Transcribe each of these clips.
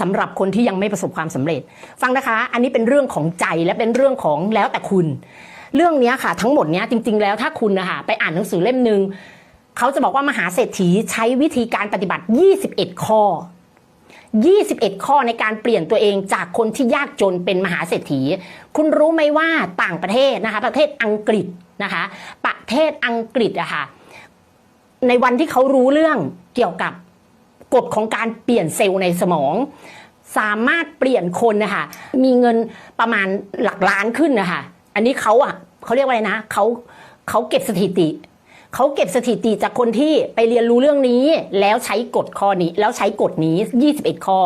สำหรับคนที่ยังไม่ประสบความสำเร็จ ฟังนะคะ อันนี้เป็นเรื่องของใจและเป็นเรื่องของแล้วแต่คุณ เรื่องนี้ค่ะ ทั้งหมดนี้จริง ๆ แล้วถ้าคุณนะคะไปอ่านหนังสือเล่มหนึ่งเขาจะบอกว่ามหาเศรษฐีใช้วิธีการปฏิบัติ 21 ข้อ 21 ข้อในการเปลี่ยนตัวเองจากคนที่ยากจนเป็นมหาเศรษฐี คุณรู้ไหมว่าต่างประเทศนะคะ ประเทศอังกฤษนะคะ ประเทศอังกฤษอะค่ะในวันที่เขารู้เรื่องเกี่ยวกับ กฎของการเปลี่ยนเซลล์ในสมอง สามารถเปลี่ยนคนนะคะมีเงินประมาณหลักล้านขึ้นนะคะอันนี้เขาอะเขาเรียกว่าอะไรนะเขาเขาเก็บสถิติเขาเก็บสถิติจากคนที่ไปเรียนรู้เรื่องนี้ แล้วใช้กฎข้อนี้ แล้วใช้กฎนี้ 21 ข้อ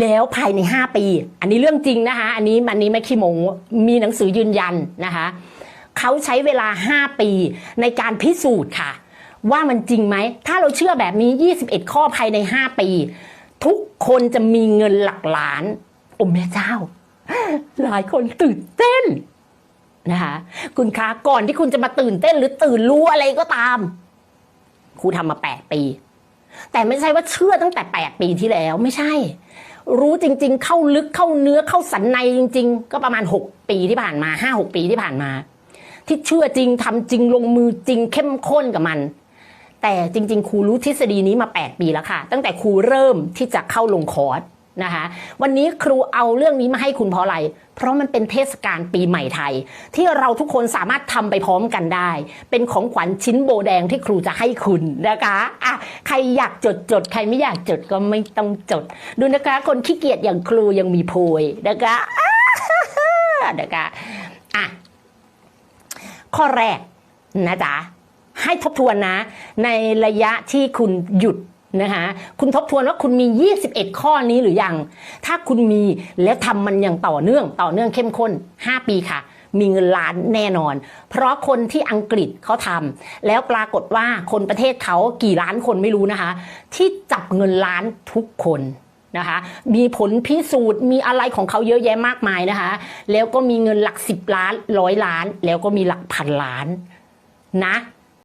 แล้วภายใน 5 ปี อันนี้เรื่องจริงนะคะ อันนี้อันนี้ไม่ขี้โมมีหนังสือยืนยันนะคะเขาใช้เวลา 5 ปีในการพิสูจน์ค่ะ ว่ามันจริงไหม ถ้าเราเชื่อแบบนี้ 21 ข้อภายใน 5 ปี ทุกคนจะมีเงินหลักล้าน โอ้แม่เจ้า หลายคนตื่นเต้นนะคะคุณคะก่อนที่คุณจะมาตื่นเต้นหรือตื่นรู้อะไรก็ตาม ครูทำมา 8 ปี แต่ไม่ใช่ว่าเชื่อตั้งแต่ 8 ปีที่แล้วไม่ใช่ รู้จริง ๆ เข้าลึกเข้าเนื้อเข้าสันในจริง ๆ ก็ประมาณ 6 ปีที่ผ่านมา 5-6 ปีที่ผ่านมา ที่เชื่อจริงทำจริงลงมือจริงเข้มข้นกับมัน แต่จริง ๆ ครูรู้ทฤษฎีนี้มา 8 ปีแล้วค่ะ ตั้งแต่ครูเริ่มที่จะเข้าลงคอร์สนะคะวันนี้ครูเอาเรื่องนี้มาให้คุณเพราะอะไร เพราะมันเป็นเทศกาลปีใหม่ไทย ที่เราทุกคนสามารถทำไปพร้อมกันได้ เป็นของขวัญชิ้นโบแดงที่ครูจะให้คุณนะคะอะใครอยากจดจดใครไม่อยากจดก็ไม่ต้องจด ดูนะคะคนขี้เกียจอย่างครูยังมีโพยนะคะอะนะคะอะข้อแรกนะจ๊ะ ให้ทบทวนนะ ในระยะที่คุณหยุดนะคะคุณทบทวนว่าคุณมี 21 ข้อนี้หรือยัง ถ้าคุณมีแล้วทำมันอย่างต่อเนื่องต่อเนื่องเข้มข้น 5 ปีค่ะ มีเงินล้านแน่นอน เพราะคนที่อังกฤษเขาทำแล้วปรากฏว่าคนประเทศเขากี่ล้านคนไม่รู้นะคะ ที่จับเงินล้านทุกคนนะคะมีผลพิสูจน์มีอะไรของเขาเยอะแยะมากมายนะคะ แล้วก็มีเงินหลัก 10 ล้านร้อยล้าน แล้วก็มีหลักพันล้านนะ